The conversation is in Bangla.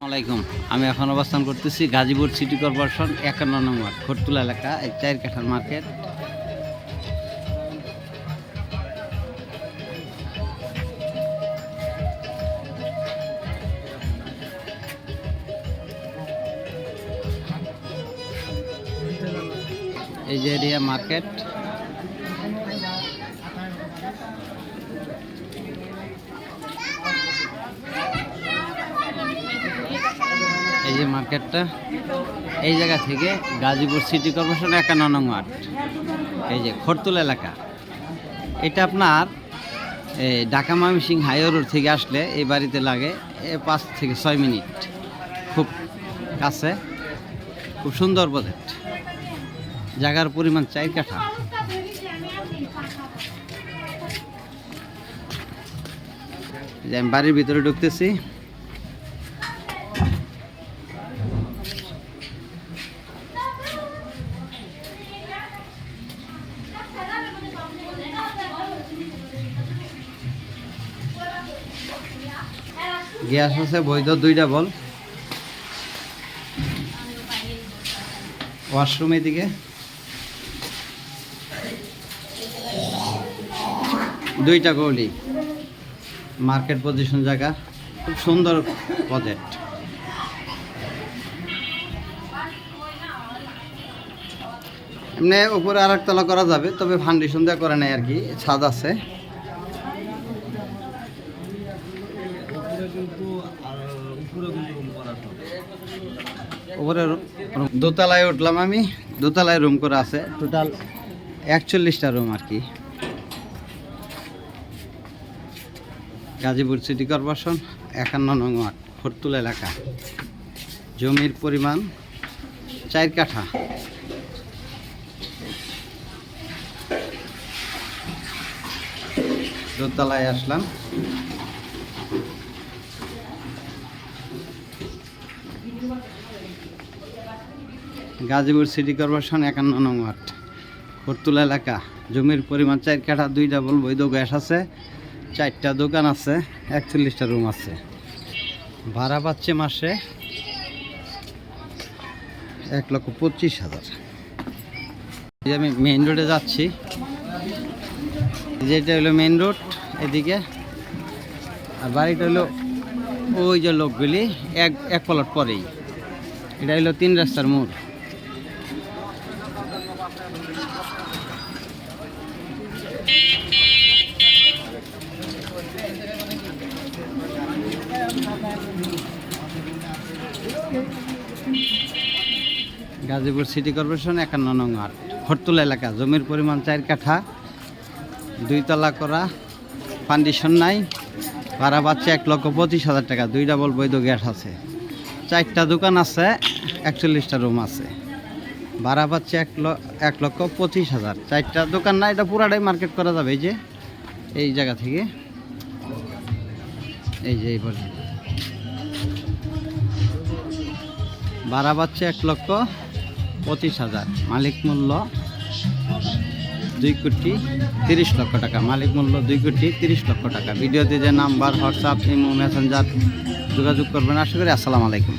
আসসালামাইকুম আমি এখন অবস্থান করতেছি গাজীপুর সিটি কর্পোরেশন একান্ন নম্বর খরতুলা এলাকা, এই চার কাঠার মার্কেট। এই যে এরিয়া মার্কেট। যে মার্কেটটা, এই জায়গা থেকে গাজীপুর সিটি কর্পোরেশন একান্ন নং ওয়ার্ড। এই যে খরতুল এলাকা। এটা আপনার এই ঢাকা ময়মনসিং হাইওয়ে রোড থেকে আসলে এই বাড়িতে লাগে পাঁচ থেকে ছয় মিনিট। খুব কাছে, খুব সুন্দর প্রজেক্ট জায়গার পরিমাণ চার কাঠা। আমি বাড়ির ভিতরে ঢুকতেছি। গ্যাস আছে, বৈধ দুইটা বল। ওয়াশরুম এদিকে। দুইটা গলি। মার্কেট পজিশন জায়গা। খুব সুন্দর প্রজেক্ট। এমনি উপরে আর তলা করা যাবে, তবে ফাউন্ডেশন দেওয়া করে নাই আর কি, ছাদ আছে। দোতলায় উঠলাম আমি, দোতলায় রুম করা আছে। টোটাল একচল্লিশটা রুম আর কি। গাজীপুর সিটি কর্পোরেশন, একান্ন নং ওয়ার্ড, ফরতুল এলাকা। জমির পরিমাণ চার কাঠা। দোতলায় আসলাম। গাজীপুর সিটি কর্পোরেশন একান্ন নং ওয়ার্ড ফরতুলা এলাকা। জমির পরিমাণ চার কাঠা দুই ডাবল বৈধ গ্যাস আছে, চারটা দোকান আছে, একচল্লিশটা রুম আছে। ভাড়া পাচ্ছে মাসে এক লক্ষ পঁচিশ হাজার। আমি মেইন রোডে যাচ্ছি। যেটা হলো মেইন রোড, এদিকে। আর বাড়িটা হলো ওই যে লোকগুলি, এক এক পলট পরেই। এটা হলো তিন রাস্তার মোড়। গাজীপুর সিটি কর্পোরেশন একান্ন নং আট হরতুল এলাকা, জমির পরিমাণ চার কাঠা দুই তলা করা ফান্ডিশন নাই, ভাড়া পাচ্ছে এক লক্ষ পঁচিশ হাজার টাকা, দুই ডাবল বৈধ গ্যাস আছে। চারটা দোকান আছে, একচল্লিশটা রুম আছে। ভাড়া পাচ্ছে এক এক লক্ষ পঁচিশ হাজার। চারটা দোকান না, এটা পুরাটাই মার্কেট করা যাবে, এই যে, এই জায়গা থেকে। এই যে, এই পর্যন্ত। ভাড়া পাচ্ছে এক লক্ষ পঁচিশ হাজার, মালিক মূল্য দুই কোটি তিরিশ লক্ষ টাকা, মালিক মূল্য দুই কোটি তিরিশ লক্ষ টাকা। ভিডিওতে যে নাম্বার হোয়াটসঅ্যাপ ইমো মেসেঞ্জার যোগাযোগ করবেন। আশা করি আসসালামু আলাইকুম।